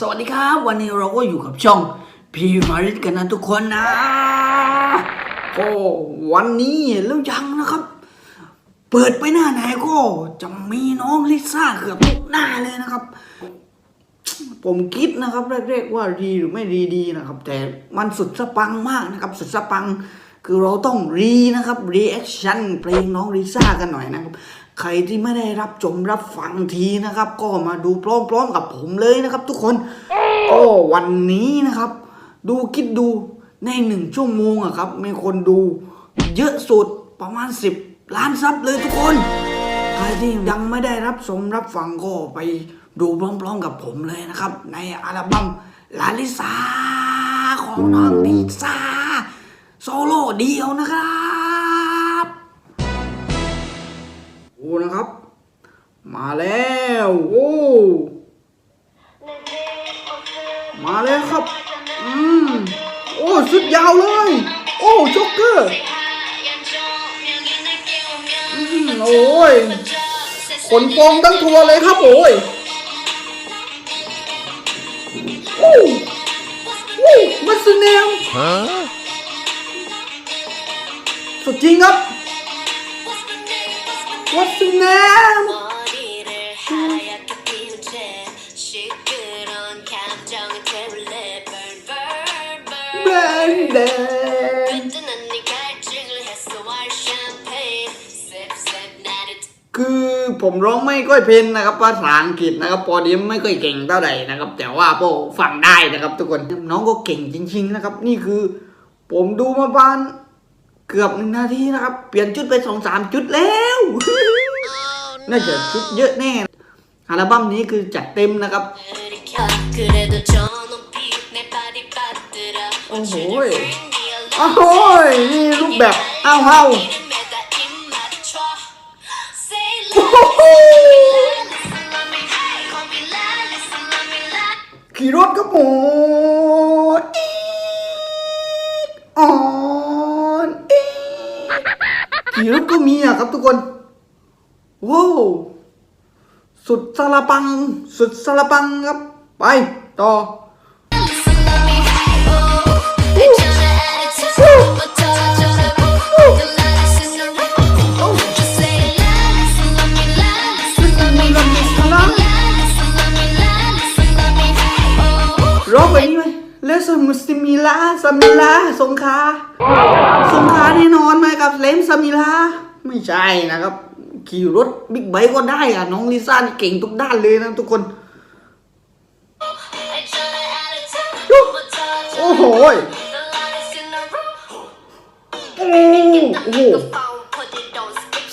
สวัสดีครับ วันนี้เราก็อยู่กับช่องพีมาริสกันนะทุกคนนะก็วันนี้แล้วยังนะครับ เปิดไปหน้าไหนก็จะมีน้องลิซ่าเกือบทุกหน้าเลยนะครับ ผมคิดนะครับแรกๆว่าดีหรือไม่ดีดีนะครับ แต่มันสุดสะปังมากนะครับ สุดสะปังคือเราต้องรีนะครับรีแอคชั่นเพลงน้องลิซ่ากันหน่อยนะครับ ใครที่ไม่ได้รับชมรับฟังทีนะครับ ก็มาดูพร้อมๆกับผมเลยนะครับ ทุกคนก็วันนี้นะครับ ดูคิดดูในหนึ่งชั่วโมงอะครับ มีคนดูเยอะสุดประมาณ 10 ล้านซับเลยทุกคน ใครที่ยังไม่ได้รับชมรับฟังก็ไปดูพร้อมๆกับผมเลยนะครับ ในอัลบั้มลาลิซาของน้องลิซ่าโซโล่เดียวนะครับ นะครับ มาแล้วโอ้มาแล้วครับอืมโอ้สุดยาวเลย โอ้ช็อกเกอร์อืมโอ้ยขนฟองทั้งทัวร์เลยครับโอ้ยโอ้โอ้มัสเนมสุดจริงครับ What's the name? คือผมร้องไม่ค่อยเพลนนะครับภาษาอังกฤษนะครับพอดีไม่ค่อยเก่งเท่าไหร่นะครับ แต่ว่าพอฟังได้นะครับ ทุกคนน้องก็เก่งจริง ๆ นะครับ นี่คือ ผมดูมาบ้าน เกือบหนึ่งนาทีนะครับ เปลี่ยนจุดไปสองสามจุดแล้ว น่าจะชุดเยอะแน่อัลบั้มนี้คือจัดเต็มนะครับ โอ้โหโอ้โหนี่รูปแบบอ้าวเฮาขี่รถก็หมด ขี่รถก็มีอะครับทุกคนว้าวสุดสารปัง สุดสารปังครับ ไป ต่อ และสมุสิมิลาสมิลาสงคาสงคาแน่นอนไหมครับเลมสมิลาไม่ใช่นะครับ ขี่รถบิ๊กไบค์ก็ได้อะน้องลิซ่าเก่งทุกด้านเลยนะทุกคนโอ้โหโอ้โห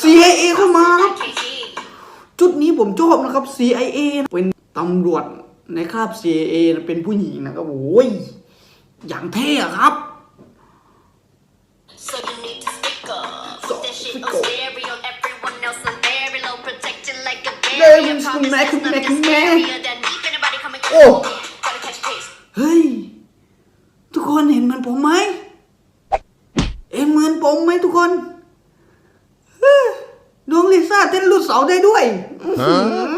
CIA เข้ามาครับ จุดนี้ผมชอบนะครับ CIA เป็นตำรวจ ในคราบ CIA เป็นผู้หญิงนะครับโอ้ยอย่างเท่อะครับ So you need to speak up. So, Put that shit speak on up. stereo. Everyone else on very low, protected like a Yeah, barrier. it's Promise Mac- there's Mac- nothing Mac. scarier than if anybody coming Oh. close. Gotta catch a case. เฮ้ย ทุกคนเห็นเหมือนผมไหมเอ็นเหมือนผมไหมทุกคนเฮ้ยน้องลิซ่าเต้นลูดเสาได้ด้วยอื้อหือเฮ้ย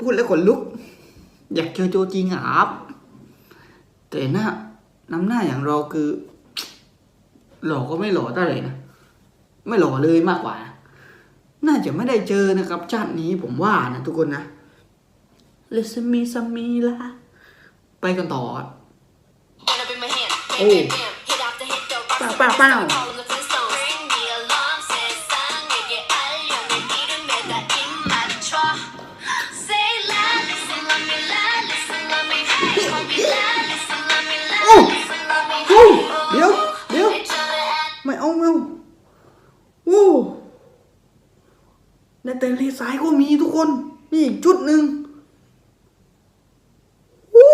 พูดแล้วขนลุก อยากเจอโจจริงอะครับแต่หน้าน้ำหน้าอย่างเราคือ หล่อก็ไม่หล่อเท่าไหร่นะไม่หล่อเลยมากกว่า น่าจะไม่ได้เจอนะครับ ชาตินี้ผมว่านะทุกคนนะเลสมีสมีละไปกันต่อ Run up in my hand. Oh. Bam, bam, ในแต่เลสายก็มีทุกคนนี่อีกจุดหนึ่งโอ้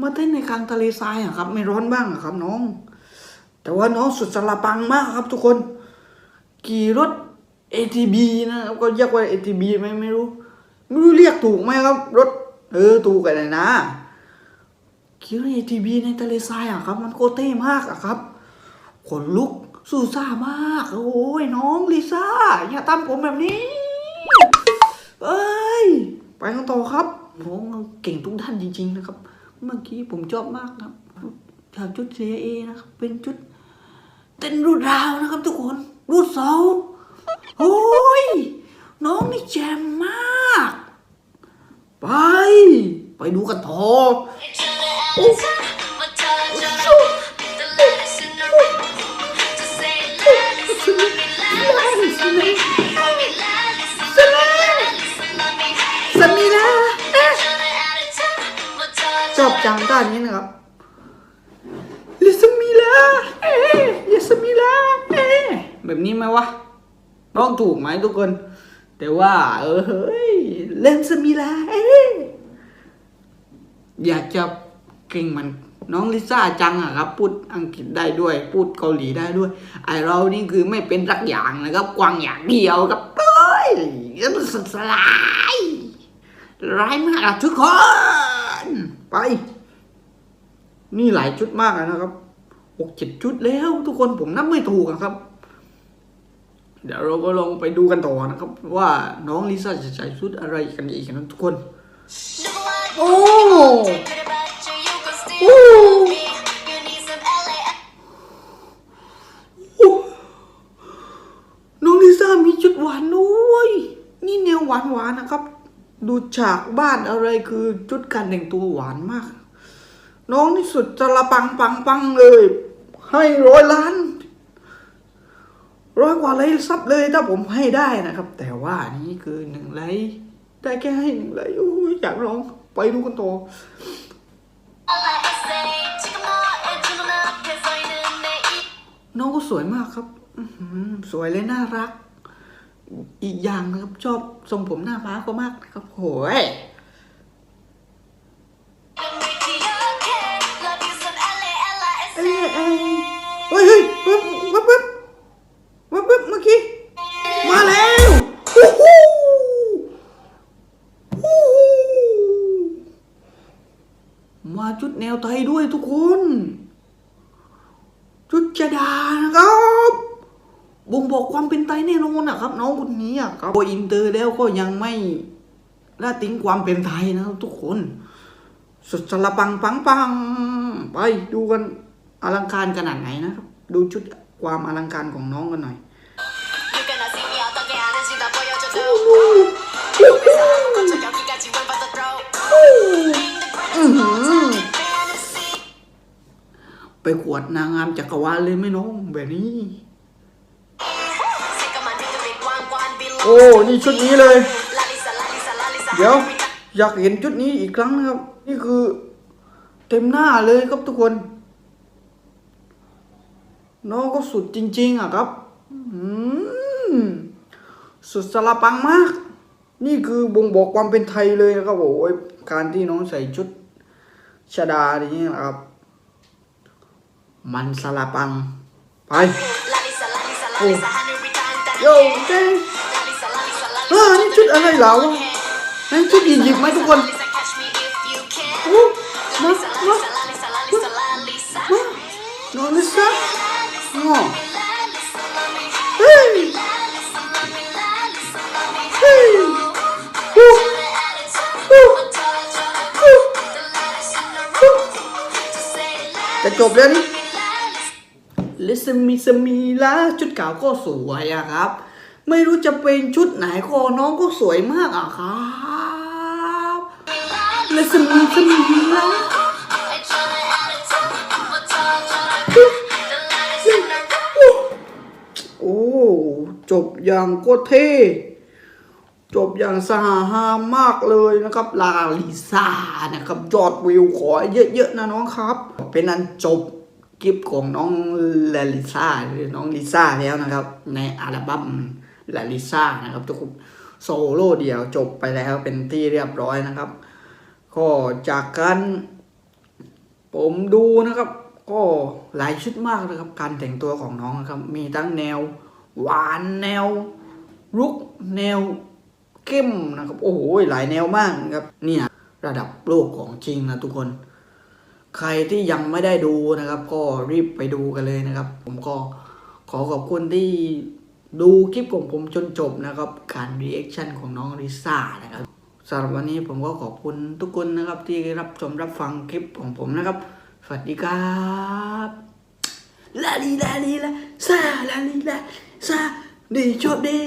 มาเต้นในกลางทะเลทรายอะครับ ไม่ร้อนบ้างอะครับน้อง แต่ว่าน้องสุดสละปังมากครับ ทุกคน ขี่รถ ATB นะครับก็เรียกว่า ATB ไหมไม่รู้ ไม่รู้เรียกถูกไหมครับ รถ เออถูกกันเลยนะขี่รถ ATB ในทะเลทรายอะครับ มันโคตรเท่มากอะครับขนลุก สู้ซ่ามาก โอ้ยน้องลิซ่า อย่าทำผมแบบนี้ เอ้ยกันต่อครับน้องเก่งทุกด้านจริง ๆ นะครับ เมื่อกี้ผมชอบมากครับจากชุด CIA นะครับ เป็นชุดเต้นรูดราวนะครับ ทุกคน รูดเสาโอ้ย น้องนี่แจ่มมาก ไป ไปดูกันต่อ สมีลาชอบจังด้านนี้นะครับลิสมิลาเอ๊ะลิสมิลาเอ๊ะแบบนี้ไหมวะร้องถูกไหมทุกคน แต่ว่า เออเฮ้ยเล่นสมิลาเอ๊ะอยากจะเก่งมัน น้องลิซ่าจังอะครับ พูดอังกฤษได้ด้วย พูดเกาหลีได้ด้วย ไอเรานี่คือไม่เป็นรักอย่างนะครับกวางอย่างเดียวครับเอ้ยมันสลายร้ายมากอะทุกคนไป นี่หลายชุดมากนะครับหกเจ็ดชุดแล้วทุกคนผมนับไม่ถูกอะครับ เดี๋ยวเราก็ลองไปดูกันต่อนะครับ ว่าน้องลิซ่าจะใส่ชุดอะไรกันอีกนะทุกคน โอ้ ดูฉากบ้านอะไรคือชุดการแต่งตัวหวานมาก น้องนี่สุดจะละปังปังปังเลย ให้ร้อยล้าน ร้อยกว่าไลค์ซับเลยถ้าผมให้ได้นะครับ แต่ว่านี่คือหนึ่งไลค์ได้แค่ให้หนึ่งไลค์โอ้ยอยากร้องไปดูกันต่อน้องก็สวยมากครับสวยและน่ารัก อีกอย่างนะครับ ชอบทรงผมหน้าม้าก็มากนะครับโหยเอ้ยเอ้ยเฮ้ยเฮ้ยปึ๊บปึ๊บปึ๊บปึ๊บปึ๊บเมื่อกี้ มาแล้วฮู้ฮู้ฮู้ฮู้มาชุดแนวไทยด้วยทุกคน ชุดจดานะครับ บ่งบอกความเป็นไทยแน่นอนนะครับ น้องคนนี้อะครับพออินเตอร์แล้วก็ยังไม่ละทิ้งความเป็นไทยนะครับทุกคนสุดสละปังปังปังไปดูกันอลังการขนาดไหนนะครับ ดูชุดความอลังการของน้องกันหน่อยไปขวดนางงามจักรวาลเลยไหมน้องแบบนี้ โอ้ นี่ชุดนี้เลย เดี๋ยว อยากเห็นชุดนี้อีกครั้งนะครับ นี่คือ เต็มหน้าเลยครับทุกคน น้องก็สุดจริง ๆ อะครับสุดสละปังมาก นี่คือบ่งบอกความเป็นไทยเลยนะครับโอ้ยการที่น้องใส่ชุดชดาอย่างนี้นะครับ มันสละปัง ไป โอ้ยเจ๊เออนี่ชุดอะไรเหราวะนั่นชุดอียิปต์ไหมทุกคนโอ้มามามาน้องลิซ่าอ๋อเฮ้ยเฮ้ยฮู้ฮู้ฮู้จะจบแล้วนี่ลิสมีสมีละชุดขาวก็สวยอะครับ ไม่รู้จะเป็นชุดไหนก็น้องก็สวยมากอะครับแลิสมีสมีละโอ้ จบอย่างก็เท่ จบอย่างสหหามากเลยนะครับ ลาลิซานะครับ ยอดวิวขอเยอะๆนะน้องครับ เป็นอันจบคลิปของน้องลาลิซาหรือน้องลิซ่าแล้วนะครับ ในอัลบั้ม ลาลิซ่านะครับทุกคนโซโล่เดี่ยวจบไปแล้วเป็นที่เรียบร้อยนะครับ ก็จากการผมดูนะครับ ก็หลายชุดมากนะครับ การแต่งตัวของน้องนะครับ มีทั้งแนวหวานแนวรุกแนวเข้มนะครับ โอ้โหหลายแนวมากนะครับเนี่ยระดับโลกของจริงนะทุกคน ใครที่ยังไม่ได้ดูนะครับ ก็รีบไปดูกันเลยนะครับ ผมก็ขอขอบคุณที่ ดูคลิปของผมจนจบนะครับ การรีแอคชั่นของน้องลิซ่านะครับสำหรับวันนี้ผมก็ขอบคุณทุกคนนะครับ ที่รับชมรับฟังคลิปของผมนะครับ สวัสดีครับลาลีลาลีลาซาลาลีลาซาดีชอบดี